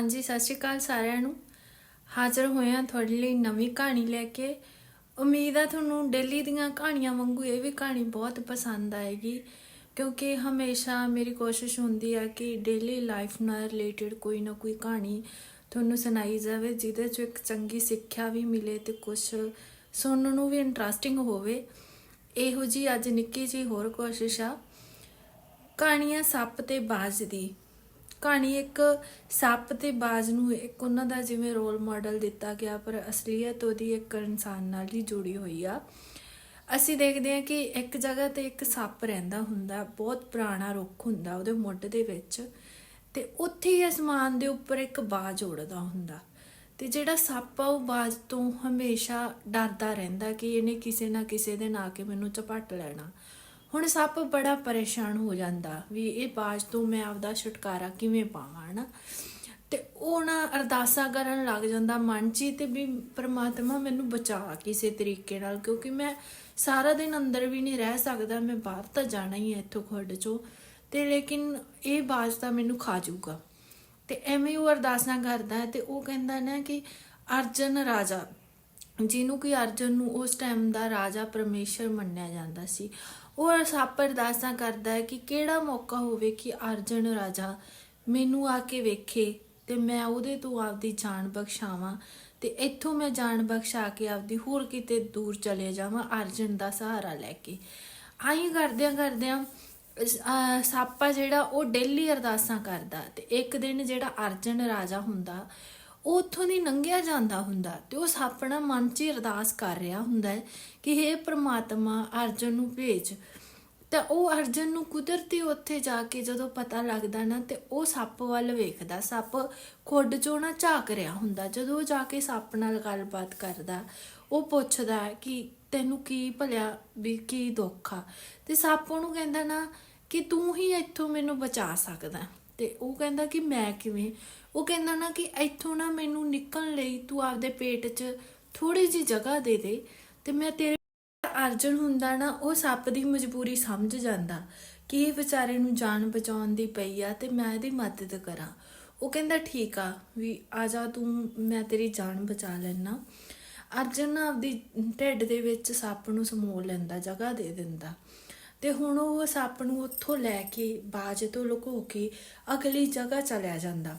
ਹਾਂਜੀ, ਸਤਿ ਸ਼੍ਰੀ ਅਕਾਲ ਸਾਰਿਆਂ ਨੂੰ। ਹਾਜ਼ਰ ਹੋਏ ਹਾਂ ਤੁਹਾਡੇ ਲਈ ਨਵੀਂ ਕਹਾਣੀ ਲੈ ਕੇ। ਉਮੀਦ ਆ ਤੁਹਾਨੂੰ ਡੇਲੀ ਦੀਆਂ ਕਹਾਣੀਆਂ ਵਾਂਗੂ ਇਹ ਵੀ ਕਹਾਣੀ ਬਹੁਤ ਪਸੰਦ ਆਏਗੀ, ਕਿਉਂਕਿ ਹਮੇਸ਼ਾ ਮੇਰੀ ਕੋਸ਼ਿਸ਼ ਹੁੰਦੀ ਆ ਕਿ ਡੇਲੀ ਲਾਈਫ ਨਾਲ ਰਿਲੇਟਡ ਕੋਈ ਨਾ ਕੋਈ ਕਹਾਣੀ ਤੁਹਾਨੂੰ ਸੁਣਾਈ ਜਾਵੇ, ਜਿਹਦੇ 'ਚ ਇੱਕ ਚੰਗੀ ਸਿੱਖਿਆ ਵੀ ਮਿਲੇ ਤੇ ਕੁਝ ਸੁਣਨ ਨੂੰ ਵੀ ਇੰਟਰਸਟਿੰਗ ਹੋਵੇ। ਇਹੋ ਜੀ ਅੱਜ ਨਿੱਕੀ ਜੀ ਹੋਰ ਕੋਸ਼ਿਸ਼ ਆ। ਕਹਾਣੀਆਂ ਸੱਪ ਤੇ ਬਾਜ਼ ਦੀ। ਕਹਾਣੀ ਇੱਕ ਸੱਪ ਤੇ ਬਾਜ਼ ਨੂੰ ਇੱਕ ਉਹਨਾਂ ਦਾ ਜਿਵੇਂ ਰੋਲ ਮਾਡਲ ਦਿੱਤਾ ਗਿਆ, ਪਰ ਅਸਲੀਅਤ ਉਹਦੀ ਇੱਕ ਇਨਸਾਨ ਨਾਲ ਹੀ ਜੁੜੀ ਹੋਈ ਆ। ਅਸੀਂ ਦੇਖਦੇ ਹਾਂ ਕਿ ਇੱਕ ਜਗ੍ਹਾ ਤੇ ਇੱਕ ਸੱਪ ਰਹਿੰਦਾ ਹੁੰਦਾ, ਬਹੁਤ ਪੁਰਾਣਾ ਰੁੱਖ ਹੁੰਦਾ ਉਹਦੇ ਮੁੱਢ ਦੇ ਵਿੱਚ, ਤੇ ਉੱਥੇ ਹੀ ਅਸਮਾਨ ਦੇ ਉੱਪਰ ਇੱਕ ਬਾਜ਼ ਉੜਦਾ ਹੁੰਦਾ। ਤੇ ਜਿਹੜਾ ਸੱਪ ਆ, ਉਹ ਬਾਜ਼ ਤੋਂ ਹਮੇਸ਼ਾ ਡਰਦਾ ਰਹਿੰਦਾ ਕਿ ਇਹਨੇ ਕਿਸੇ ਨਾ ਕਿਸੇ ਦੇ ਆ ਕੇ ਮੈਨੂੰ ਝਪਟ ਲੈਣਾ। ਹੁਣ ਸੱਪ ਬੜਾ ਪਰੇਸ਼ਾਨ ਹੋ ਜਾਂਦਾ ਵੀ ਇਹ ਬਾਜ਼ ਤੋਂ ਮੈਂ ਆਪਦਾ ਛੁਟਕਾਰਾ ਕਿਵੇਂ ਪਾਵਾਂ, ਹਨਾ? ਤੇ ਉਹ ਨਾ ਅਰਦਾਸਾਂ ਕਰਨ ਲੱਗ ਜਾਂਦਾ ਮਨ 'ਚ ਹੀ ਤੇ ਵੀ ਪ੍ਰਮਾਤਮਾ ਮੈਨੂੰ ਬਚਾ ਕਿਸੇ ਤਰੀਕੇ ਨਾਲ, ਕਿਉਂਕਿ ਮੈਂ ਸਾਰਾ ਦਿਨ ਅੰਦਰ ਵੀ ਨਹੀਂ ਰਹਿ ਸਕਦਾ, ਮੈਂ ਬਾਹਰ ਤਾਂ ਜਾਣਾ ਹੀ ਹੈ ਇੱਥੋਂ ਖੁੱਡ ਚੋਂ। ਤੇ ਲੇਕਿਨ ਇਹ ਬਾਜ਼ ਤਾਂ ਮੈਨੂੰ ਖਾ ਜਾਊਗਾ। ਤੇ ਐਵੇਂ ਉਹ ਅਰਦਾਸਾਂ ਕਰਦਾ ਹੈ ਤੇ ਉਹ ਕਹਿੰਦਾ ਨਾ ਕਿ ਅਰਜਨ ਰਾਜਾ, ਜਿਹਨੂੰ ਕਿ ਅਰਜਨ ਨੂੰ ਉਸ ਟਾਈਮ ਦਾ ਰਾਜਾ ਪਰਮੇਸ਼ਰ ਮੰਨਿਆ ਜਾਂਦਾ ਸੀ ਉਹ ਸੱਪ ਅਰਦਾਸਾਂ ਕਰਦਾ ਹੈ ਕਿ ਕਿਹੜਾ ਮੌਕਾ ਹੋਵੇ ਕਿ ਅਰਜਨ ਰਾਜਾ ਮੈਨੂੰ ਆ ਕੇ ਵੇਖੇ ਤੇ ਮੈਂ ਉਹਦੇ ਤੋਂ ਆਪਦੀ ਜਾਨ ਬਖਸ਼ਾਵਾਂ ਤੇ ਇੱਥੋਂ ਮੈਂ ਜਾਨ ਬਖਸ਼ਾ ਕੇ ਆਪਦੀ ਹੋਰ ਕਿਤੇ ਦੂਰ ਚਲੇ ਜਾਵਾਂ ਅਰਜਨ ਦਾ ਸਹਾਰਾ ਲੈ ਕੇ। ਆਈ ਕਰਦਿਆਂ ਕਰਦਿਆਂ ਅਹ ਸਾਪਾ ਜਿਹੜਾ ਉਹ ਡੇਲੀ ਅਰਦਾਸਾਂ ਕਰਦਾ ਤੇ ਇੱਕ ਦਿਨ ਜਿਹੜਾ ਅਰਜਨ ਰਾਜਾ ਹੁੰਦਾ, ਉਹ ਉੱਥੋਂ ਦੀ ਲੰਘਿਆ ਜਾਂਦਾ ਹੁੰਦਾ ਤੇ ਉਹ ਆਪਣਾ ਮਨ 'ਚ ਹੀ ਅਰਦਾਸ ਕਰ ਰਿਹਾ ਹੁੰਦਾ ਹੈ ਕਿ हे ਪ੍ਰਮਾਤਮਾ ਅਰਜਨ ਨੂੰ ਭੇਜ। ਤਾਂ ਉਹ ਅਰਜਨ ਨੂੰ ਕੁਦਰਤੀ ਉੱਥੇ ਜਾ ਕੇ ਜਦੋਂ ਪਤਾ ਲੱਗਦਾ ਨਾ, ਤੇ ਉਹ ਸੱਪ ਵੱਲ ਵੇਖਦਾ। ਸੱਪ ਖੁੱਡ ਚੋਂ ਨਾ ਝਾਕ ਰਿਹਾ ਹੁੰਦਾ। ਜਦੋਂ ਉਹ ਜਾ ਕੇ ਸੱਪ ਨਾਲ ਗੱਲਬਾਤ ਕਰਦਾ, ਉਹ ਪੁੱਛਦਾ ਕਿ ਤੈਨੂੰ ਕੀ ਭਲਿਆ ਵੀ ਕੀ ਦੁੱਖ ਆ? ਤੇ ਸੱਪ ਉਹਨੂੰ ਕਹਿੰਦਾ ਨਾ ਕਿ ਤੂੰ ਹੀ ਇੱਥੋਂ ਮੈਨੂੰ ਬਚਾ ਸਕਦਾ। ਤੇ ਉਹ ਕਹਿੰਦਾ ਕਿ ਮੈਂ ਕਿਵੇਂ? ਉਹ ਕਹਿੰਦਾ ਨਾ ਕਿ ਇੱਥੋਂ ਨਾ ਮੈਨੂੰ ਨਿਕਲਣ ਲਈ ਤੂੰ ਆਪਦੇ ਪੇਟ 'ਚ ਥੋੜੀ ਜੀ ਜਗ੍ਹਾ ਦੇ ਦੇ। ਤੇ ਮੈਂ ਤੇਰੇ ਅਰਜਨ ਹੁੰਦਾ ਨਾ, ਉਹ ਸੱਪ ਦੀ ਮਜਬੂਰੀ ਸਮਝ ਜਾਂਦਾ ਕਿ ਇਹ ਵਿਚਾਰੇ ਨੂੰ ਜਾਨ ਬਚਾਉਣ ਦੀ ਪਈ ਆ ਤੇ ਮੈਂ ਇਹਦੀ ਮਦਦ ਕਰਾਂ। ਉਹ ਕਹਿੰਦਾ, ਠੀਕ ਆ, ਵੀ ਆ ਜਾ ਤੂੰ, ਮੈਂ ਤੇਰੀ ਜਾਨ ਬਚਾ ਲੈਣਾ ਅਰਜਨ ਨਾ ਆਪਦੀ ਢਿੱਡ ਦੇ ਵਿੱਚ ਸੱਪ ਨੂੰ ਸਮੋਲ ਲੈਂਦਾ, ਜਗ੍ਹਾ ਦੇ ਦਿੰਦਾ। ਤੇ ਹੁਣ ਉਹ ਸੱਪ ਨੂੰ ਉੱਥੋਂ ਲੈ ਕੇ ਬਾਜ ਤੋਂ ਲੁਕੋ ਕੇ ਅਗਲੀ ਜਗ੍ਹਾ ਚਲਿਆ ਜਾਂਦਾ।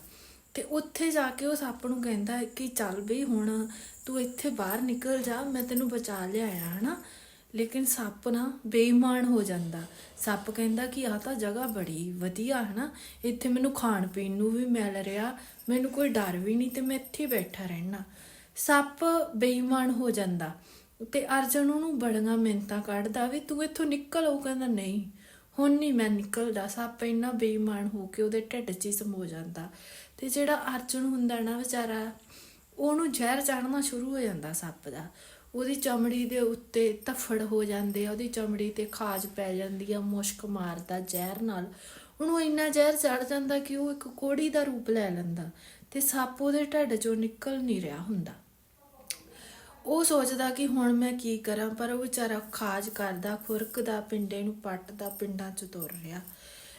ਤੇ ਉੱਥੇ ਜਾ ਕੇ ਉਹ ਸੱਪ ਨੂੰ ਕਹਿੰਦਾ ਕਿ ਚੱਲ ਬਈ ਹੁਣ ਤੂੰ ਇੱਥੇ ਬਾਹਰ ਨਿਕਲ ਜਾ, ਮੈਂ ਤੈਨੂੰ ਬਚਾ ਲਿਆਇਆ, ਹਨਾ? ਲੇਕਿਨ ਸੱਪ ਨਾ ਬੇਈਮਾਨ ਹੋ ਜਾਂਦਾ। ਸੱਪ ਕਹਿੰਦਾ ਕਿ ਆਹ ਤਾਂ ਜਗ੍ਹਾ ਬੜੀ ਵਧੀਆ, ਹਨਾ? ਇੱਥੇ ਮੈਨੂੰ ਖਾਣ ਪੀਣ ਨੂੰ ਵੀ ਮਿਲ ਰਿਹਾ, ਮੈਨੂੰ ਕੋਈ ਡਰ ਵੀ ਨਹੀਂ ਤੇ ਮੈਂ ਇੱਥੇ ਬੈਠਾ ਰਹਿਣਾ। ਸੱਪ ਬੇਈਮਾਨ ਹੋ ਜਾਂਦਾ ਤੇ ਅਰਜਨ ਉਹਨੂੰ ਬੜੀਆਂ ਮਿੰਤਾਂ ਕੱਢਦਾ ਵੀ ਤੂੰ ਇੱਥੋਂ ਨਿਕਲ, ਉਹ ਕਹਿੰਦਾ ਨਹੀਂ, ਹੁਣ ਨਹੀਂ ਮੈਂ ਨਿਕਲਦਾ। ਸੱਪ ਇੰਨਾ ਬੇਈਮਾਨ ਹੋ ਕੇ ਉਹਦੇ ਢਿੱਡ 'ਚ ਹੀ ਸਮੋ ਜਾਂਦਾ। ਤੇ ਜਿਹੜਾ ਅਰਜੁਨ ਹੁੰਦਾ ਨਾ ਵਿਚਾਰਾ, ਉਹਨੂੰ ਜ਼ਹਿਰ ਚੜਨਾ ਸ਼ੁਰੂ ਹੋ ਜਾਂਦਾ ਸੱਪ ਦਾ। ਉਹਦੀ ਚਮੜੀ ਦੇ ਉੱਤੇ ਧੱਫੜ ਹੋ ਜਾਂਦੇ ਆ, ਉਹਦੀ ਚਮੜੀ ਤੇ ਖਾਜ ਪੈ ਜਾਂਦੀ ਆ, ਮੁਸ਼ਕ ਮਾਰਦਾ ਜ਼ਹਿਰ ਨਾਲ। ਉਹਨੂੰ ਇੰਨਾ ਜ਼ਹਿਰ ਚੜ ਜਾਂਦਾ ਕਿ ਉਹ ਇੱਕ ਕੋੜੀ ਦਾ ਰੂਪ ਲੈ ਲੈਂਦਾ ਤੇ ਸੱਪ ਉਹਦੇ ਢਿੱਡ 'ਚੋਂ ਨਿਕਲ ਨਹੀਂ ਰਿਹਾ ਹੁੰਦਾ। ਉਹ ਸੋਚਦਾ ਕਿ ਹੁਣ ਮੈਂ ਕੀ ਕਰਾਂ, ਪਰ ਉਹ ਵਿਚਾਰਾ ਖਾਜ ਕਰਦਾ, ਖੁਰਕਦਾ, ਪਿੰਡੇ ਨੂੰ ਪੱਟਦਾ, ਪਿੰਡਾਂ 'ਚ ਤੁਰ ਰਿਹਾ।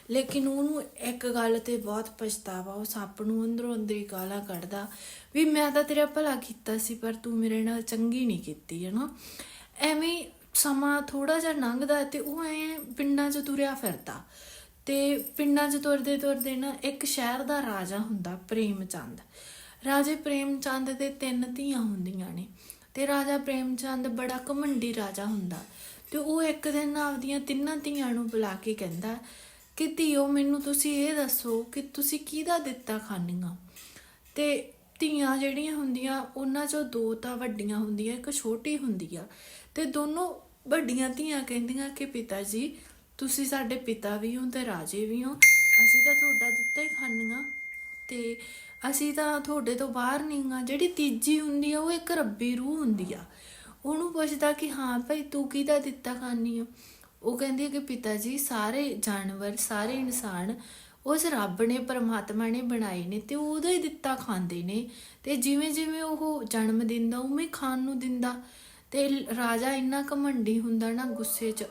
ਲੇਕਿਨ ਉਹਨੂੰ ਇੱਕ ਗੱਲ ਤੇ ਬਹੁਤ ਪਛਤਾਵਾ, ਉਹ ਸੱਪ ਨੂੰ ਅੰਦਰੋਂ ਅੰਦਰ ਹੀ ਗਾਲਾਂ ਕੱਢਦਾ ਵੀ ਮੈਂ ਤਾਂ ਤੇਰਾ ਭਲਾ ਕੀਤਾ ਸੀ, ਪਰ ਤੂੰ ਮੇਰੇ ਨਾਲ ਚੰਗੀ ਨਹੀਂ ਕੀਤੀ ਹੈ ਨਾ ਐਵੇਂ ਸਮਾਂ ਥੋੜਾ ਜਿਹਾ ਲੰਘਦਾ ਤੇ ਉਹ ਐ ਪਿੰਡਾਂ 'ਚ ਤੁਰਿਆ ਫਿਰਦਾ। ਤੇ ਪਿੰਡਾਂ 'ਚ ਤੁਰਦੇ ਤੁਰਦੇ ਨਾ ਇੱਕ ਸ਼ਹਿਰ ਦਾ ਰਾਜਾ ਹੁੰਦਾ ਪ੍ਰੇਮ ਚੰਦ ਰਾਜੇ ਪ੍ਰੇਮ ਚੰਦ ਦੇ ਤਿੰਨ ਧੀਆਂ ਹੁੰਦੀਆਂ ਨੇ ਤੇ ਰਾਜਾ ਪ੍ਰੇਮ ਚੰਦ ਬੜਾ ਘਮੰਡੀ ਰਾਜਾ ਹੁੰਦਾ ਤੇ ਉਹ ਇੱਕ ਦਿਨ ਆਪਦੀਆਂ ਤਿੰਨਾਂ ਧੀਆਂ ਨੂੰ ਬੁਲਾ ਕੇ ਕਹਿੰਦਾ ਕਿ ਧੀਓ, ਮੈਨੂੰ ਤੁਸੀਂ ਇਹ ਦੱਸੋ ਕਿ ਤੁਸੀਂ ਕਿਹਦਾ ਦਿੱਤਾ ਖਾਣੀਆਂ ਤੇ ਧੀਆਂ ਜਿਹੜੀਆਂ ਹੁੰਦੀਆਂ, ਉਹਨਾਂ ਚੋਂ ਦੋ ਤਾਂ ਵੱਡੀਆਂ ਹੁੰਦੀਆਂ, ਇੱਕ ਛੋਟੀ ਹੁੰਦੀ ਆ। ਤੇ ਦੋਨੋਂ ਵੱਡੀਆਂ ਧੀਆਂ ਕਹਿੰਦੀਆਂ ਕਿ ਪਿਤਾ ਜੀ ਤੁਸੀਂ ਸਾਡੇ ਪਿਤਾ ਵੀ ਹੋ ਤੇ ਰਾਜੇ ਵੀ ਹੋ। ਅਸੀਂ ਤਾਂ ਤੁਹਾਡਾ ਦਿੱਤਾ ਹੀ ਖਾਣੀਆਂ ਤੇ ਅਸੀਂ ਤਾਂ ਤੁਹਾਡੇ ਤੋਂ ਬਾਹਰ ਨਹੀਂ ਆ। ਜਿਹੜੀ ਤੀਜੀ ਹੁੰਦੀ ਆ, ਉਹ ਇੱਕ ਰੱਬੀ ਰੂਹ ਹੁੰਦੀ ਆ। ਉਹਨੂੰ ਪੁੱਛਦਾ ਕਿ ਹਾਂ ਭਾਈ ਤੂੰ ਕਿਹਦਾ ਦਿੱਤਾ ਖਾਣੀ ਆ ਉਹ ਕਹਿੰਦੀ ਹੈ ਕਿ ਪਿਤਾ ਜੀ ਸਾਰੇ ਜਾਨਵਰ, ਸਾਰੇ ਇਨਸਾਨ ਉਸ ਰੱਬ ਨੇ, ਪਰਮਾਤਮਾ ਨੇ ਬਣਾਏ ਨੇ ਤੇ ਉਹਦਾ ਹੀ ਦਿੱਤਾ ਖਾਂਦੇ ਨੇ ਤੇ ਜਿਵੇਂ ਜਿਵੇਂ ਉਹ ਜਨਮ ਦਿੰਦਾ, ਉਵੇਂ ਖਾਣ ਨੂੰ ਦਿੰਦਾ ਤੇ ਰਾਜਾ ਇੰਨਾ ਘਮੰਡੀ ਹੁੰਦਾ ਨਾ, ਗੁੱਸੇ 'ਚ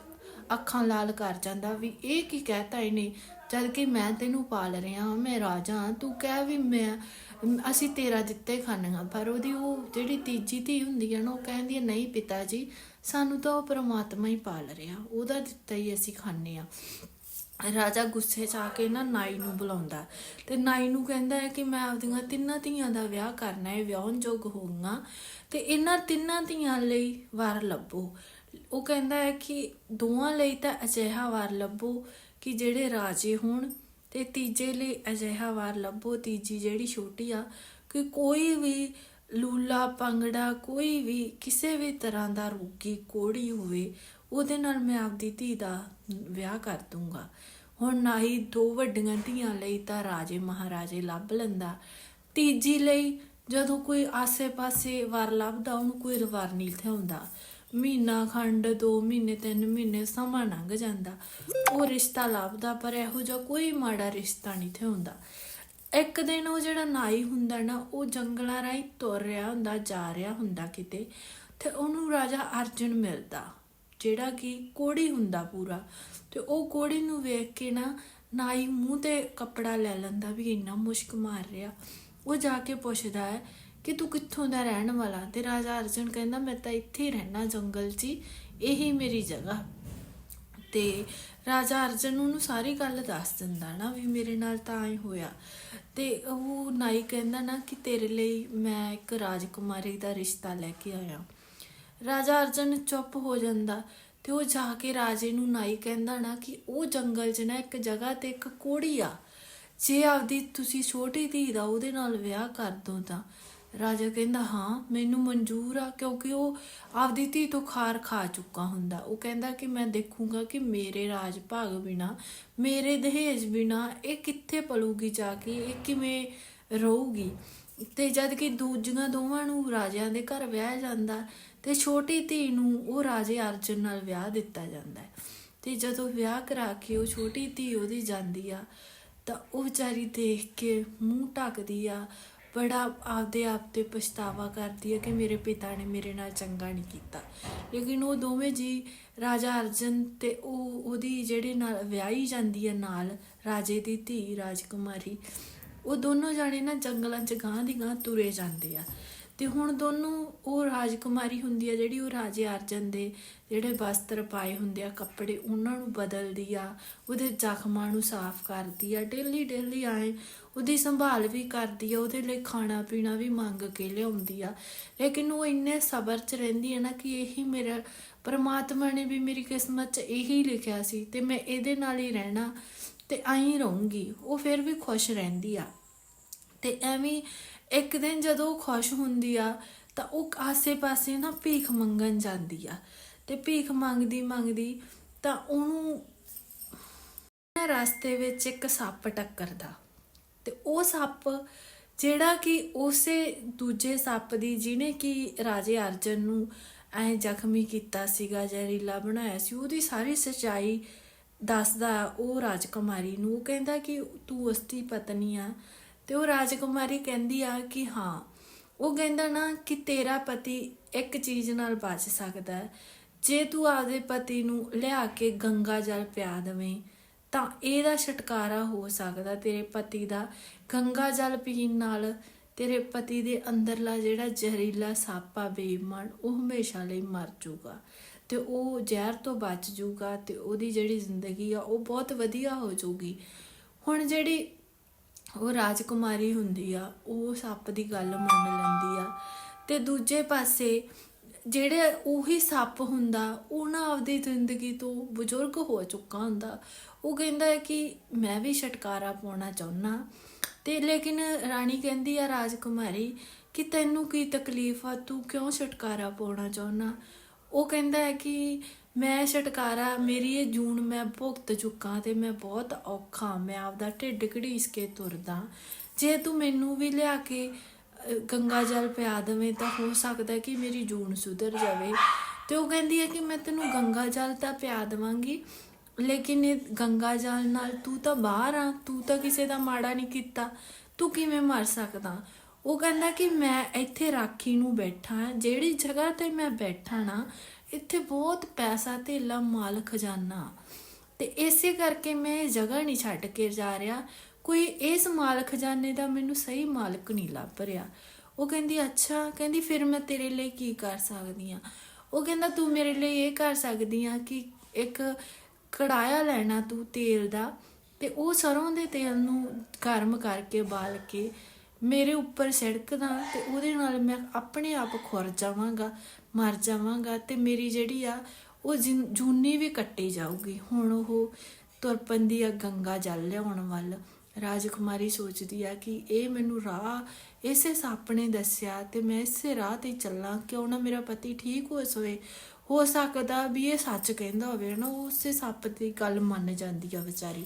ਅੱਖਾਂ ਲਾਲ ਕਰ ਜਾਂਦਾ ਵੀ ਇਹ ਕੀ ਕਹਤਾ ਇਹਨੇ? ਜਦ ਕਿ ਮੈਂ ਤੈਨੂੰ ਪਾਲ ਰਿਹਾ ਮੈਂ ਰਾਜਾ ਤੂੰ ਕਹਿ ਵੀ ਮੈਂ, ਅਸੀਂ ਤੇਰਾ ਦਿੱਤੇ ਖਾਣੀਆਂ ਪਰ ਉਹਦੀ ਉਹ ਜਿਹੜੀ ਤੀਜੀ ਧੀ ਹੁੰਦੀ ਹੈ ਨਾ, ਉਹ ਕਹਿੰਦੀ ਹੈ, ਨਹੀਂ ਪਿਤਾ ਜੀ ਸਾਨੂੰ ਤਾਂ ਉਹ ਪਰਮਾਤਮਾ ਹੀ ਪਾਲ ਰਿਹਾ, ਉਹਦਾ ਦਿੱਤਾ ਹੀ ਅਸੀਂ ਖਾਂਦੇ ਆ ਰਾਜਾ ਗੁੱਸੇ 'ਚ ਆ ਕੇ ਨਾ ਨਾਈ ਨੂੰ ਬੁਲਾਉਂਦਾ ਤੇ ਨਾਈ ਨੂੰ ਕਹਿੰਦਾ ਹੈ ਕਿ ਮੈਂ ਆਪਦੀਆਂ ਤਿੰਨਾਂ ਧੀਆਂ ਦਾ ਵਿਆਹ ਕਰਨਾ ਹੈ, ਵਿਆਹਣ ਯੋਗ ਹੋਊਗਾ ਤੇ ਇਹਨਾਂ ਤਿੰਨਾਂ ਧੀਆਂ ਲਈ ਵਾਰ ਲੱਭੋ। ਉਹ ਕਹਿੰਦਾ ਹੈ ਕਿ ਦੋਵਾਂ ਲਈ ਤਾਂ ਅਜਿਹਾ ਵਾਰ ਲੱਭੋ ਕਿ ਜਿਹੜੇ ਰਾਜੇ ਹੋਣ ਤੇ ਤੀਜੇ ਲਈ ਅਜਿਹਾ ਵਾਰ ਲੱਭੋ, ਤੀਜੀ ਜਿਹੜੀ ਛੋਟੀ ਆ, ਕਿ ਕੋਈ ਵੀ ਲੂਲਾ ਪੰਗੜਾ ਕੋਈ ਵੀ ਕਿਸੇ ਵੀ ਤਰ੍ਹਾਂ ਦਾ ਰੋਗੀ, ਕੋੜੀ ਹੋਵੇ, ਉਹਦੇ ਨਾਲ ਮੈਂ ਆਪਦੀ ਧੀ ਦਾ ਵਿਆਹ ਕਰ ਦੂੰਗਾ। ਹੁਣ ਨਾ ਹੀ ਦੋ ਵੱਡੀਆਂ ਧੀਆਂ ਲਈ ਤਾਂ ਰਾਜੇ ਮਹਾਰਾਜੇ ਲੱਭ ਲੈਂਦਾ। ਤੀਜੀ ਲਈ ਜਦੋਂ ਕੋਈ ਆਸੇ-ਪਾਸੇ ਵਰ ਲੱਭਦਾ, ਉਹਨੂੰ ਕੋਈ ਵਰ ਨਹੀਂ ਥਿਆਉਂਦਾ ਮਹੀਨਾ ਖੰਡ 2 ਮਹੀਨੇ 3 ਮਹੀਨੇ ਸਮਾਂ ਲੰਘ ਜਾਂਦਾ। ਉਹ ਰਿਸ਼ਤਾ ਲੱਭਦਾ, ਪਰ ਇਹੋ ਜਿਹਾ ਕੋਈ ਮਾੜਾ ਰਿਸ਼ਤਾ ਨਹੀਂ ਥਿਆਉਂਦਾ ਇੱਕ ਦਿਨ ਉਹ ਜਿਹੜਾ ਨਾਈ ਹੁੰਦਾ ਨਾ ਉਹ ਜੰਗਲਾਂ ਰਾਹੀਂ ਤੁਰ ਰਿਹਾ ਹੁੰਦਾ ਜਾ ਰਿਹਾ ਹੁੰਦਾ ਕਿਤੇ ਤੇ ਉਹਨੂੰ ਰਾਜਾ ਅਰਜੁਨ ਮਿਲਦਾ ਜਿਹੜਾ ਕਿ ਕੋੜੀ ਹੁੰਦਾ ਪੂਰਾ। ਤੇ ਉਹ ਕੋੜੀ ਨੂੰ ਵੇਖ ਕੇ ਨਾ ਨਾਈ ਮੂੰਹ ਤੇ ਕੱਪੜਾ ਲੈ ਲੈਂਦਾ ਵੀ ਇੰਨਾ ਮੁਸ਼ਕ ਮਾਰ ਰਿਹਾ। ਉਹ ਜਾ ਕੇ ਪੁੱਛਦਾ ਹੈ ਕਿ ਤੂੰ ਕਿੱਥੋਂ ਦਾ ਰਹਿਣ ਵਾਲਾ? ਤੇ ਰਾਜਾ ਅਰਜੁਨ ਕਹਿੰਦਾ ਮੈਂ ਤਾਂ ਇੱਥੇ ਹੀ ਰਹਿਣਾ ਜੰਗਲ 'ਚ ਹੀ, ਇਹੀ ਮੇਰੀ ਜਗ੍ਹਾ। ਤੇ ਰਾਜਾ ਅਰਜਨ ਉਹਨੂੰ ਸਾਰੀ ਗੱਲ ਦੱਸ ਦਿੰਦਾ ਨਾ ਵੀ ਮੇਰੇ ਨਾਲ ਤਾਂ ਐ ਹੋਇਆ। ਤੇ ਉਹ ਨਾਈ ਕਹਿੰਦਾ ਨਾ ਕਿ ਤੇਰੇ ਲਈ ਮੈਂ ਇੱਕ ਰਾਜਕੁਮਾਰੀ ਦਾ ਰਿਸ਼ਤਾ ਲੈ ਕੇ ਆਇਆ। ਰਾਜਾ ਅਰਜਨ ਚੁੱਪ ਹੋ ਜਾਂਦਾ ਤੇ ਉਹ ਜਾ ਕੇ ਰਾਜੇ ਨੂੰ ਨਾਈ ਕਹਿੰਦਾ ਨਾ ਕਿ ਉਹ ਜੰਗਲ 'ਚ ਨਾ ਇੱਕ ਜਗ੍ਹਾ ਤੇ ਇੱਕ ਕੋੜੀ ਆ। ਜੇ ਆਪਦੀ ਤੁਸੀਂ ਛੋਟੀ ਧੀ ਦਾ ਉਹਦੇ ਨਾਲ ਵਿਆਹ ਕਰ ਦੋ ਤਾਂ। ਰਾਜਾ ਕਹਿੰਦਾ, ਹਾਂ, ਮੈਨੂੰ ਮਨਜ਼ੂਰ ਆ ਕਿਉਂਕਿ ਉਹ ਆਪਦੀ ਧੀ ਤੋਂ ਖਾਰ ਖਾ ਚੁੱਕਾ ਹੁੰਦਾ। ਉਹ ਕਹਿੰਦਾ ਕਿ ਮੈਂ ਦੇਖੂੰਗਾ ਕਿ ਮੇਰੇ ਰਾਜ ਭਾਗ ਬਿਨਾ, ਮੇਰੇ ਦਹੇਜ ਬਿਨਾ ਇਹ ਕਿੱਥੇ ਪਲੂਗੀ ਜਾ ਕੇ, ਇਹ ਕਿਵੇਂ ਰਹੂਗੀ? ਤੇ ਜਦ ਕਿ ਦੂਜੀਆਂ ਦੋਵਾਂ ਨੂੰ ਰਾਜਿਆਂ ਦੇ ਘਰ ਵਿਆਹ ਜਾਂਦਾ ਤੇ ਛੋਟੀ ਧੀ ਨੂੰ ਉਹ ਰਾਜੇ ਅਰਜਨ ਨਾਲ ਵਿਆਹ ਦਿੱਤਾ ਜਾਂਦਾ ਹੈ। ਤੇ ਜਦੋਂ ਵਿਆਹ ਕਰਾ ਕੇ ਉਹ ਛੋਟੀ ਧੀ ਉਹਦੀ ਜਾਂਦੀ ਆ, ਤਾਂ ਉਹ ਵਿਚਾਰੀ ਦੇਖ ਕੇ ਮੂੰਹ ਢੱਕਦੀ ਆ ਬੜਾ ਆਪਦੇ ਆਪ ਤੇ ਪਛਤਾਵਾ ਕਰਦੀ ਹੈ ਕਿ ਮੇਰੇ ਪਿਤਾ ਨੇ ਮੇਰੇ ਨਾਲ ਚੰਗਾ ਨਹੀਂ ਕੀਤਾ। ਲੇਕਿਨ ਉਹ ਦੋਵੇਂ ਜੀ, ਰਾਜਾ ਅਰਜਨ ਤੇ ਉਹ, ਉਹਦੀ ਜਿਹੜੇ ਨਾਲ ਵਿਆਹੀ ਜਾਂਦੀ ਹੈ ਨਾਲ, ਰਾਜੇ ਦੀ ਧੀ ਰਾਜਕੁਮਾਰੀ, ਉਹ ਦੋਨੋਂ ਜਾਣੇ ਨਾ ਜੰਗਲਾਂ 'ਚ ਗਾਂ ਦੀ ਗਾਂ ਤੁਰੇ ਜਾਂਦੇ ਆ। ਤੇ ਹੁਣ ਦੋਨੋਂ ਉਹ ਰਾਜਕੁਮਾਰੀ ਹੁੰਦੀ ਆ ਜਿਹੜੀ ਉਹ ਰਾਜੇ ਅਰਜਨ ਦੇ ਜਿਹੜੇ ਵਸਤਰ ਪਾਏ ਹੁੰਦੇ ਆ, ਕੱਪੜੇ, ਉਹਨਾਂ ਨੂੰ ਬਦਲਦੀ ਆ, ਉਹਦੇ ਜ਼ਖਮਾਂ ਨੂੰ ਸਾਫ਼ ਕਰਦੀ ਆ, ਡੇਲੀ ਡੇਲੀ ਆਏ ਉਹਦੀ ਸੰਭਾਲ ਵੀ ਕਰਦੀ ਆ, ਉਹਦੇ ਲਈ ਖਾਣਾ ਪੀਣਾ ਵੀ ਮੰਗ ਕੇ ਲਿਆਉਂਦੀ ਆ। ਲੇਕਿਨ ਉਹ ਇੰਨੇ ਸਬਰ 'ਚ ਰਹਿੰਦੀ ਹੈ ਨਾ ਕਿ ਇਹੀ ਮੇਰਾ, ਪਰਮਾਤਮਾ ਨੇ ਵੀ ਮੇਰੀ ਕਿਸਮਤ 'ਚ ਇਹੀ ਲਿਖਿਆ ਸੀ ਤੇ ਮੈਂ ਇਹਦੇ ਨਾਲ ਹੀ ਰਹਿਣਾ ਤੇ ਆਈ ਰਹੂੰਗੀ, ਉਹ ਫਿਰ ਵੀ ਖੁਸ਼ ਰਹਿੰਦੀ ਆ। ਤੇ ਐਵੇਂ ਇੱਕ ਦਿਨ ਜਦੋਂ ਉਹ ਖੁਸ਼ ਹੁੰਦੀ ਆ, ਤਾਂ ਉਹ ਆਸੇ-ਪਾਸੇ ਨਾ ਭੀਖ ਮੰਗਣ ਜਾਂਦੀ ਆ। ਤੇ ਭੀਖ ਮੰਗਦੀ ਮੰਗਦੀ ਤਾਂ ਉਹਨੂੰ ਨਾ ਰਸਤੇ ਵਿੱਚ ਇੱਕ ਸੱਪ ਟੱਕਰਦਾ। ਤੇ ਉਹ ਸੱਪ ਜਿਹੜਾ ਕਿ ਉਸੇ ਦੂਜੇ ਸੱਪ ਦੀ, ਜਿਹਨੇ ਕਿ ਰਾਜੇ ਅਰਜਨ ਨੂੰ ਐ ਜ਼ਖਮੀ ਕੀਤਾ ਸੀਗਾ, ਜ਼ਹਿਰੀਲਾ ਬਣਾਇਆ ਸੀ, ਉਹਦੀ ਸਾਰੀ ਸਚਾਈ ਦੱਸਦਾ ਉਹ ਰਾਜਕੁਮਾਰੀ ਨੂੰ। ਉਹ ਕਹਿੰਦਾ ਕਿ ਤੂੰ ਉਸਦੀ ਪਤਨੀ ਆ ਤੇ ਉਹ ਰਾਜਕੁਮਾਰੀ ਕਹਿੰਦੀ ਆ ਕਿ ਹਾਂ, ਉਹ ਕਹਿੰਦਾ ਨਾ ਕਿ ਤੇਰਾ ਪਤੀ ਇੱਕ ਚੀਜ਼ ਨਾਲ ਬਚ ਸਕਦਾ ਹੈ। ਜੇ ਤੂੰ ਆਪਦੇ ਪਤੀ ਨੂੰ ਲਿਆ ਕੇ ਗੰਗਾ ਜਲ ਪਿਆ ਦੇਵੇਂ, ਤਾਂ ਇਹਦਾ ਛੁਟਕਾਰਾ ਹੋ ਸਕਦਾ ਤੇਰੇ ਪਤੀ ਦਾ। ਗੰਗਾ ਜਲ ਪੀਣ ਨਾਲ ਤੇਰੇ ਪਤੀ ਦੇ ਅੰਦਰਲਾ ਜਿਹੜਾ ਜ਼ਹਿਰੀਲਾ ਸੱਪ ਆ ਬੇਈਮਾਨ ਉਹ ਹਮੇਸ਼ਾ ਲਈ ਮਰ ਜਾਊਗਾ ਤੇ ਉਹ ਜ਼ਹਿਰ ਤੋਂ ਬਚ ਜਾਊਗਾ ਤੇ ਉਹਦੀ ਜਿਹੜੀ ਜ਼ਿੰਦਗੀ ਆ ਉਹ ਬਹੁਤ ਵਧੀਆ ਹੋ ਜਾਊਗੀ ਹੁਣ ਜਿਹੜੀ ਉਹ ਰਾਜਕੁਮਾਰੀ ਹੁੰਦੀ ਆ, ਉਹ ਸੱਪ ਦੀ ਗੱਲ ਮੰਨ ਲੈਂਦੀ ਆ। ਤੇ ਦੂਜੇ ਪਾਸੇ ਜਿਹੜੇ ਉਹੀ ਸੱਪ ਹੁੰਦਾ, ਉਹ ਨਾ ਆਪਦੀ ਜ਼ਿੰਦਗੀ ਤੋਂ ਬਜ਼ੁਰਗ ਹੋ ਚੁੱਕਾ ਹੁੰਦਾ। ਉਹ ਕਹਿੰਦਾ ਹੈ ਕਿ ਮੈਂ ਵੀ ਛਟਕਾਰਾ ਪਾਉਣਾ ਚਾਹੁੰਨਾ। ਤੇ ਲੇਕਿਨ ਰਾਣੀ ਕਹਿੰਦੀ ਆ ਰਾਜਕੁਮਾਰੀ ਕਿ ਤੈਨੂੰ ਕੀ ਤਕਲੀਫ ਆ? ਤੂੰ ਕਿਉਂ ਛਟਕਾਰਾ ਪਾਉਣਾ ਚਾਹੁੰਨਾ? ਉਹ ਕਹਿੰਦਾ ਹੈ ਕਿ ਮੈਂ ਛਟਕਾਰਾ, ਮੇਰੀ ਇਹ ਜੂਨ ਮੈਂ ਭੁਗਤ ਚੁੱਕਾ ਤੇ ਮੈਂ ਬਹੁਤ ਔਖਾ, ਮੈਂ ਆਪਦਾ ਢਿੱਡ ਘੜੀਸ ਕੇ ਤੁਰਦਾ। ਜੇ ਤੂੰ ਮੈਨੂੰ ਵੀ ਲਿਆ ਕੇ ਗੰਗਾ ਜਲ ਪਿਆ ਦੇਵੇਂ ਤਾਂ ਹੋ ਸਕਦਾ ਕਿ ਮੇਰੀ ਜੂਨ ਸੁਧਰ ਜਾਵੇ। ਤੇ ਉਹ ਕਹਿੰਦੀ ਹੈ ਕਿ ਮੈਂ ਤੈਨੂੰ ਗੰਗਾ ਜਲ ਤਾਂ ਪਿਆ ਦੇਵਾਂਗੀ, ਲੇਕਿਨ ਇਹ ਗੰਗਾ ਜਲ ਨਾਲ ਤੂੰ ਤਾਂ ਬਾਹਰ ਆ, ਤੂੰ ਤਾਂ ਕਿਸੇ ਦਾ ਮਾੜਾ ਨਹੀਂ ਕੀਤਾ, ਤੂੰ ਕਿਵੇਂ ਮਰ ਸਕਦਾ? ਉਹ ਕਹਿੰਦਾ ਕਿ ਮੈਂ ਇੱਥੇ ਰਾਖੀ ਨੂੰ ਬੈਠਾ, ਜਿਹੜੀ ਜਗ੍ਹਾ ਤੇ ਮੈਂ ਬੈਠਾ ਨਾ ਇੱਥੇ ਬਹੁਤ ਪੈਸਾ ਧੇਲਾ ਮਾਲ ਖਜ਼ਾਨਾ ਤੇ ਇਸੇ ਕਰਕੇ ਮੈਂ ਇਹ ਜਗ੍ਹਾ ਨਹੀਂ ਛੱਡ ਕੇ ਜਾ ਰਿਹਾ। ਕੋਈ ਇਸ ਮਾਲ ਖਜ਼ਾਨੇ ਦਾ ਮੈਨੂੰ ਸਹੀ ਮਾਲਕ ਨਹੀਂ ਲੱਭ ਰਿਹਾ। ਉਹ ਕਹਿੰਦੀ, ਅੱਛਾ। ਕਹਿੰਦੀ, ਫਿਰ ਮੈਂ ਤੇਰੇ ਲਈ ਕੀ ਕਰ ਸਕਦੀ ਆ ਉਹ ਕਹਿੰਦਾ, ਤੂੰ ਮੇਰੇ ਲਈ ਇਹ ਕਰ ਸਕਦੀ ਆ ਕਿ ਇੱਕ ਕੜਾਇਆ ਲੈਣਾ ਤੂੰ ਤੇਲ ਦਾ ਤੇ ਉਹ ਸਰੋਂ ਦੇ ਤੇਲ ਨੂੰ ਗਰਮ ਕਰਕੇ ਬਾਲ ਕੇ ਮੇਰੇ ਉੱਪਰ ਛਿੜਕਦਾ ਤੇ ਉਹਦੇ ਨਾਲ ਮੈਂ ਆਪਣੇ ਆਪ ਖੁਰ ਜਾਵਾਂਗਾ, ਮਰ ਜਾਵਾਂਗਾ ਤੇ ਮੇਰੀ ਜਿਹੜੀ ਆ, ਉਹ ਜਿਨ- ਜੂਨੀ ਵੀ ਕੱਟੀ ਜਾਊਗੀ। ਹੁਣ ਉਹ ਤੁਰ ਪੈਂਦੀ ਆ ਗੰਗਾ ਜਲ ਲਿਆਉਣ ਵੱਲ। ਰਾਜਕੁਮਾਰੀ ਸੋਚਦੀ ਆ ਕਿ ਇਹ ਮੈਨੂੰ ਰਾਹ, ਇਸੇ ਸੱਪ ਨੇ ਦੱਸਿਆ ਤੇ ਮੈਂ ਇਸੇ ਰਾਹ ਤੇ ਚੱਲਾਂ। ਕਿਉਂ ਨਾ ਮੇਰਾ ਪਤੀ ਠੀਕ ਹੋ ਸੋਏ? ਹੋ ਸਕਦਾ ਵੀ ਇਹ ਸੱਚ ਕਹਿੰਦਾ ਹੋਵੇ ਨਾ ਉਹ ਉਸੇ ਸੱਪ ਦੀ ਗੱਲ ਮੰਨ ਜਾਂਦੀ ਆ ਵਿਚਾਰੀ।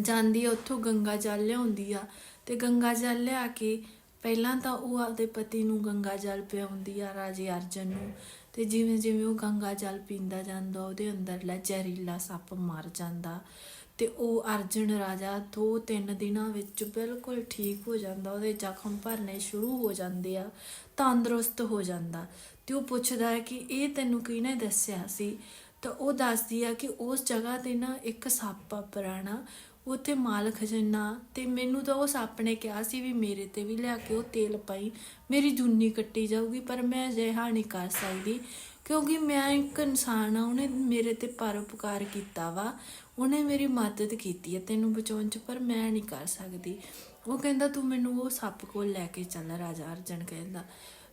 ਜਾਂਦੀ ਆ, ਉੱਥੋਂ ਗੰਗਾ ਜਲ ਲਿਆਉਂਦੀ ਆ। ਤੇ ਗੰਗਾ ਜਲ ਲਿਆ ਕੇ ਪਹਿਲਾਂ ਤਾਂ ਉਹ ਆਪਦੇ ਪਤੀ ਨੂੰ ਗੰਗਾ ਜਲ ਪਿਆਉਂਦੀ ਆ, ਰਾਜੇ ਅਰਜਨ ਨੂੰ। ਤੇ ਜਿਵੇਂ ਜਿਵੇਂ ਉਹ ਗੰਗਾ ਜਲ ਪੀਂਦਾ ਜਾਂਦਾ, ਉਹਦੇ ਅੰਦਰਲਾ ਜ਼ਹਿਰੀਲਾ ਸੱਪ ਮਰ ਜਾਂਦਾ। ਤੇ ਉਹ ਅਰਜਨ ਰਾਜਾ ਦੋ ਤਿੰਨ ਦਿਨਾਂ ਵਿੱਚ ਬਿਲਕੁਲ ਠੀਕ ਹੋ ਜਾਂਦਾ, ਉਹਦੇ ਜ਼ਖਮ ਭਰਨੇ ਸ਼ੁਰੂ ਹੋ ਜਾਂਦੇ ਆ, ਤੰਦਰੁਸਤ ਹੋ ਜਾਂਦਾ। ਤੇ ਉਹ ਪੁੱਛਦਾ ਹੈ ਕਿ ਇਹ ਤੈਨੂੰ ਕਿਹਨੇ ਦੱਸਿਆ ਸੀ? ਤਾਂ ਉਹ ਦੱਸਦੀ ਆ ਕਿ ਉਸ ਜਗ੍ਹਾ ਤੇ ਨਾ ਇੱਕ ਸੱਪ ਆ ਪੁਰਾਣਾ ਉੱਥੇ ਮਾਲ ਖਜ਼ਾਨਾ ਤੇ ਮੈਨੂੰ ਤਾਂ ਉਹ ਸੱਪ ਨੇ ਕਿਹਾ ਸੀ ਵੀ ਮੇਰੇ ਤੇ ਵੀ ਲਿਆ ਕੇ ਉਹ ਤੇਲ ਪਾਈ। ਮੇਰੀ ਜੁੰਨੀ ਕੱਟੀ ਜਾਊਗੀ, ਪਰ ਮੈਂ ਅਜਿਹਾ ਨਹੀਂ ਕਰ ਸਕਦੀ, ਕਿਉਂਕਿ ਮੈਂ ਇੱਕ ਇਨਸਾਨ ਆ ਉਹਨੇ ਮੇਰੇ ਤੇ ਪਰਉਪਕਾਰ ਕੀਤਾ ਵਾ। ਉਹਨੇ ਮੇਰੀ ਮਦਦ ਕੀਤੀ ਹੈ ਤੈਨੂੰ ਬਚਾਉਣ ਚ, ਪਰ ਮੈਂ ਨਹੀਂ ਕਰ ਸਕਦੀ। ਉਹ ਕਹਿੰਦਾ, ਤੂੰ ਮੈਨੂੰ ਉਹ ਸੱਪ ਕੋਲ ਲੈ ਕੇ ਚੱਲ ਰਾਜਾ ਅਰਜਨ, ਕਹਿੰਦਾ।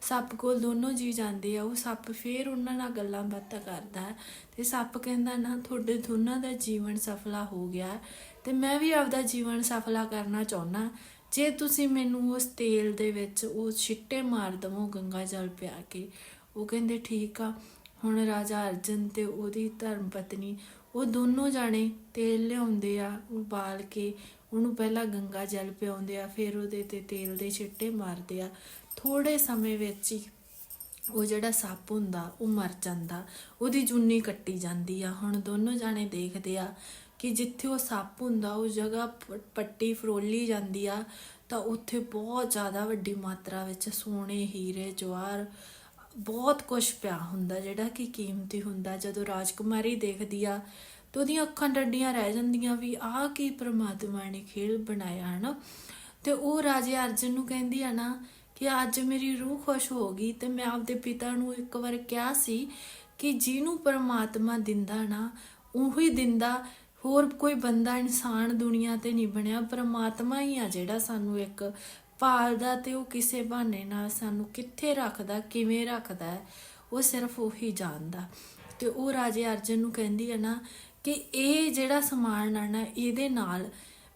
ਸੱਪ ਕੋਲ ਦੋਨੋਂ ਜੀ ਜਾਂਦੇ ਆ, ਉਹ ਸੱਪ ਫੇਰ ਉਹਨਾਂ ਨਾਲ ਗੱਲਾਂ ਬਾਤਾਂ ਕਰਦਾ ਹੈ ਤੇ ਸੱਪ ਕਹਿੰਦਾ, ਨਾ, ਤੁਹਾਡੇ ਦੋਨਾਂ ਦਾ ਜੀਵਨ ਸਫਲਾ ਹੋ ਗਿਆ ਤੇ ਮੈਂ ਵੀ ਆਪਦਾ ਜੀਵਨ ਸਫਲਾ ਕਰਨਾ ਚਾਹੁੰਦਾ ਜੇ ਤੁਸੀਂ ਮੈਨੂੰ ਉਸ ਤੇਲ ਦੇ ਵਿੱਚ ਉਹ ਛਿੱਟੇ ਮਾਰ ਦਵੋ ਗੰਗਾ ਜਲ ਪਿਆ ਕੇ, ਉਹ ਕਹਿੰਦੇ ਠੀਕ ਆ, ਹੁਣ ਰਾਜਾ ਅਰਜਨ ਤੇ ਉਹਦੀ ਧਰਮ ਪਤਨੀ ਉਹ ਦੋਨੋਂ ਜਾਣੇ ਤੇਲ ਲਿਆਉਂਦੇ ਆ, ਉਬਾਲ ਕੇ ਉਹਨੂੰ ਪਹਿਲਾਂ ਗੰਗਾ ਜਲ ਪਿਆਉਂਦੇ ਆ, ਫਿਰ ਉਹਦੇ ਤੇ ਤੇਲ ਦੇ ਛਿੱਟੇ ਮਾਰਦੇ ਆ। ਥੋੜੇ ਸਮੇਂ ਵਿੱਚ ਹੀ ਉਹ ਜਿਹੜਾ ਸੱਪ ਹੁੰਦਾ, ਉਹ ਮਰ ਜਾਂਦਾ, ਉਹਦੀ ਜੁੰਨੀ ਕੱਟੀ ਜਾਂਦੀ ਆ। ਹੁਣ ਦੋਨੋਂ ਜਾਣੇ ਦੇਖਦੇ ਆ ਕਿ ਜਿੱਥੇ ਉਹ ਸੱਪ ਹੁੰਦਾ ਉਹ ਜਗ੍ਹਾ ਪ- ਪੱਟੀ ਫਰੋਲੀ ਜਾਂਦੀ ਆ, ਤਾਂ ਉੱਥੇ ਬਹੁਤ ਜ਼ਿਆਦਾ ਵੱਡੀ ਮਾਤਰਾ ਵਿੱਚ ਸੋਨੇ ਹੀਰੇ, ਜਵਾਰ, ਬਹੁਤ ਕੁਝ ਪਿਆ ਹੁੰਦਾ, ਜਿਹੜਾ ਕਿ ਕੀਮਤੀ ਹੁੰਦਾ। ਜਦੋਂ ਰਾਜਕੁਮਾਰੀ ਦੇਖਦੀ ਆ, ਤੇ ਉਹਦੀਆਂ ਅੱਖਾਂ ਡੱਡੀਆਂ ਰਹਿ ਜਾਂਦੀਆਂ ਵੀ ਆਹ ਕੀ ਪ੍ਰਮਾਤਮਾ ਨੇ ਖੇਲ ਬਣਾਇਆ, ਹਨਾ? ਤੇ ਉਹ ਰਾਜੇ ਅਰਜਨ ਨੂੰ ਕਹਿੰਦੀ ਆ ਨਾ ਕਿ ਅੱਜ ਮੇਰੀ ਰੂਹ ਖੁਸ਼ ਹੋ ਗਈ, ਤੇ ਮੈਂ ਆਪਦੇ ਪਿਤਾ ਨੂੰ ਇੱਕ ਵਾਰ ਕਿਹਾ ਸੀ ਕਿ ਜਿਹਨੂੰ ਪਰਮਾਤਮਾ ਦਿੰਦਾ ਨਾ, ਉਹੀ ਦਿੰਦਾ ਹੋਰ ਕੋਈ ਬੰਦਾ ਇਨਸਾਨ ਦੁਨੀਆ ਤੇ ਨਹੀਂ ਬਣਿਆ, ਪਰਮਾਤਮਾ ਹੀ ਆ ਜਿਹੜਾ ਸਾਨੂੰ ਇੱਕ ਪਾਲਦਾ ਤੇ ਉਹ ਕਿਸੇ ਬਹਾਨੇ ਨਾਲ ਸਾਨੂੰ ਕਿੱਥੇ ਰੱਖਦਾ, ਕਿਵੇਂ ਰੱਖਦਾ ਉਹ ਸਿਰਫ ਉਹੀ ਜਾਣਦਾ। ਤੇ ਉਹ ਰਾਜੇ ਅਰਜਨ ਨੂੰ ਕਹਿੰਦੀ ਹੈ ਨਾ ਕਿ ਇਹ ਜਿਹੜਾ ਸਮਾਨ ਆ ਨਾ, ਇਹਦੇ ਨਾਲ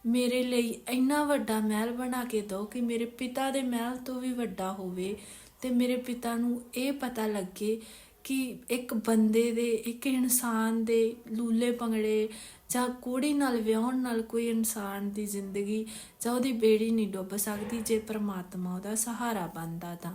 ਮੇਰੇ ਲਈ ਇੰਨਾ ਵੱਡਾ ਮਹਿਲ ਬਣਾ ਕੇ ਦਿਓ ਕਿ ਮੇਰੇ ਪਿਤਾ ਦੇ ਮਹਿਲ ਤੋਂ ਵੀ ਵੱਡਾ ਹੋਵੇ ਤੇ ਮੇਰੇ ਪਿਤਾ ਨੂੰ ਇਹ ਪਤਾ ਲੱਗੇ ਕਿ ਇੱਕ ਬੰਦੇ ਦੇ, ਇੱਕ ਇਨਸਾਨ ਦੇ ਲੂਲੇ ਪੰਗੜੇ ਜਾਂ ਕੋੜੀ ਨਾਲ ਵਿਆਹਣ ਨਾਲ ਕੋਈ ਇਨਸਾਨ ਦੀ ਜ਼ਿੰਦਗੀ ਜਾਂ ਉਹਦੀ ਬੇੜੀ ਨਹੀਂ ਡੁੱਬ ਸਕਦੀ, ਜੇ ਪਰਮਾਤਮਾ ਉਹਦਾ ਸਹਾਰਾ ਬਣਦਾ ਤਾਂ।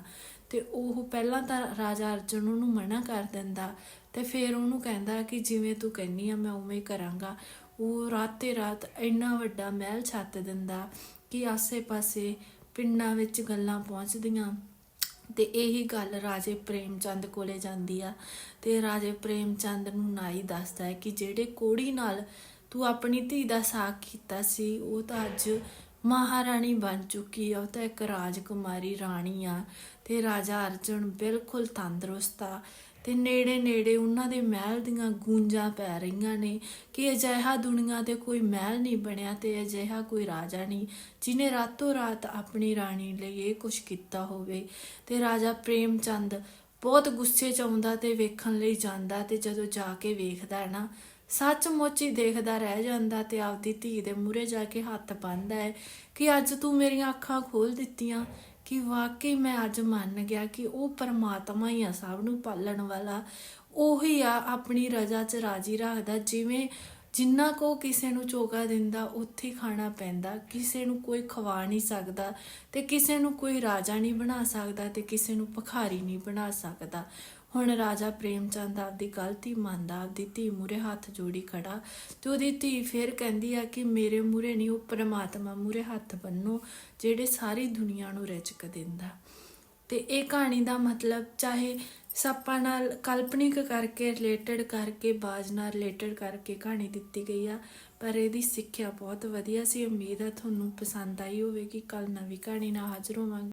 ਤੇ ਉਹ ਪਹਿਲਾਂ ਤਾਂ ਰਾਜਾ ਅਰਜਨ ਉਹਨੂੰ ਮਨਾ ਕਰ ਦਿੰਦਾ ਤੇ ਫਿਰ ਉਹਨੂੰ ਕਹਿੰਦਾ ਕਿ ਜਿਵੇਂ ਤੂੰ ਕਹਿੰਨੀ ਆ, ਮੈਂ ਉਵੇਂ ਕਰਾਂਗਾ। ਉਹ ਰਾਤੇ ਰਾਤ ਇੰਨਾ ਵੱਡਾ ਮਹਿਲ ਛੱਤ ਦਿੰਦਾ ਕਿ ਆਸੇ-ਪਾਸੇ ਪਿੰਡਾਂ ਵਿੱਚ ਗੱਲਾਂ ਪਹੁੰਚਦੀਆਂ। ਤੇ ਇਹੀ ਗੱਲ ਰਾਜੇ ਪ੍ਰੇਮ ਚੰਦ ਕੋਲੇ ਜਾਂਦੀ ਆ। ਤੇ ਰਾਜੇ ਪ੍ਰੇਮ ਚੰਦ ਨੂੰ ਨਾਈ ਦੱਸਦਾ ਹੈ ਕਿ ਜਿਹੜੇ ਕੋੜੀ ਨਾਲ ਤੂੰ ਆਪਣੀ ਧੀ ਦਾ ਸਾਕ ਕੀਤਾ ਸੀ, ਉਹ ਤਾਂ ਅੱਜ ਮਹਾਰਾਣੀ ਬਣ ਚੁੱਕੀ ਆ। ਉਹ ਤਾਂ ਇੱਕ ਰਾਜਕੁਮਾਰੀ ਰਾਣੀ ਆ। ਤੇ ਰਾਜਾ ਅਰਜਨ ਬਿਲਕੁਲ ਤੰਦਰੁਸਤ ਆ। ਤੇ ਨੇੜੇ ਨੇੜੇ ਉਹਨਾਂ ਦੇ ਮਹਿਲ ਦੀਆਂ ਗੂੰਜਾਂ ਪੈ ਰਹੀਆਂ ਨੇ ਕਿ ਅਜਿਹਾ ਦੁਨੀਆ ਤੇ ਕੋਈ ਮਹਿਲ ਨਹੀਂ ਬਣਿਆ ਤੇ ਅਜਿਹਾ ਕੋਈ ਰਾਜਾ ਨਹੀਂ, ਜਿਨੇ ਰਾਤੋਂ ਰਾਤ ਆਪਣੀ ਰਾਣੀ ਲਈ ਇਹ ਕੁਝ ਕੀਤਾ ਹੋਵੇ। ਤੇ ਰਾਜਾ ਪ੍ਰੇਮ ਚੰਦ ਬਹੁਤ ਗੁੱਸੇ ਚ ਆਉਂਦਾ ਤੇ ਵੇਖਣ ਲਈ ਜਾਂਦਾ ਤੇ ਜਦੋਂ ਜਾ ਕੇ ਵੇਖਦਾ ਹੈ ਨਾ, ਸੱਚਮੁੱਚ ਹੀ ਦੇਖਦਾ ਰਹਿ ਜਾਂਦਾ ਤੇ ਆਪਦੀ ਧੀ ਦੇ ਮੂਹਰੇ ਜਾ ਕੇ ਹੱਥ ਬੰਨ੍ਹਦਾ ਹੈ ਕਿ ਅੱਜ ਤੂੰ ਮੇਰੀਆਂ ਅੱਖਾਂ ਖੋਲ ਦਿੱਤੀਆਂ ਕਿ ਵਾਕਈ ਮੈਂ ਅੱਜ ਮੰਨ ਗਿਆ ਕਿ ਉਹ ਪਰਮਾਤਮਾ ਹੀ ਆ ਸਭ ਨੂੰ ਪਾਲਣ ਵਾਲਾ। ਉਹੀ ਆ ਆਪਣੀ ਰਜ਼ਾ 'ਚ ਰਾਜੀ ਰੱਖਦਾ, ਜਿਵੇਂ ਜਿੰਨਾ ਕੋ ਕਿਸੇ ਨੂੰ ਚੋਗਾ ਦਿੰਦਾ, ਉੱਥੇ ਖਾਣਾ ਪੈਂਦਾ, ਕਿਸੇ ਨੂੰ ਕੋਈ ਖਵਾ ਨਹੀਂ ਸਕਦਾ ਤੇ ਕਿਸੇ ਨੂੰ ਕੋਈ ਰਾਜਾ ਨਹੀਂ ਬਣਾ ਸਕਦਾ ਤੇ ਕਿਸੇ ਨੂੰ ਭਖਾਰੀ ਨਹੀਂ ਬਣਾ ਸਕਦਾ। ਹੁਣ ਰਾਜਾ ਪ੍ਰੇਮ ਚੰਦ ਆਪਦੀ ਗਲਤੀ ਮੰਨਦਾ, ਆਪਦੀ ਧੀ ਮੂਰੇ ਹੱਥ ਜੋੜੀ ਖੜਾ ਤੇ ਉਹਦੀ ਧੀ ਫੇਰ ਕਹਿੰਦੀ ਆ ਕਿ ਮੇਰੇ ਮੂਰੇ ਨਹੀਂ, ਉਹ ਪ੍ਰਮਾਤਮਾ ਮੂਰੇ ਹੱਥ ਬੰਨੋ, ਜਿਹੜੇ ਸਾਰੀ ਦੁਨੀਆ ਨੂੰ ਰਚਕ ਦਿੰਦਾ। ਤੇ ਇਹ ਕਹਾਣੀ ਦਾ ਮਤਲਬ ਚਾਹੇ ਸੱਪਾਂ ਨਾਲ ਕਾਲਪਨਿਕ ਕਰਕੇ ਰਿਲੇਟਡ ਕਰਕੇ, ਬਾਜ ਨਾਲ ਰਿਲੇਟਡ ਕਰਕੇ ਕਹਾਣੀ ਦਿੱਤੀ ਗਈ ਆ। ਪਰ ਇਹਦੀ ਸਿੱਖਿਆ ਬਹੁਤ ਵਧੀਆ ਸੀ। ਉਮੀਦ ਆ ਤੁਹਾਨੂੰ ਪਸੰਦ ਆਈ ਹੋਵੇਗੀ। ਕੱਲ ਨਵੀਂ ਕਹਾਣੀ ਨਾਲ ਹਾਜ਼ਰ ਹੋਵਾਂਗੇ।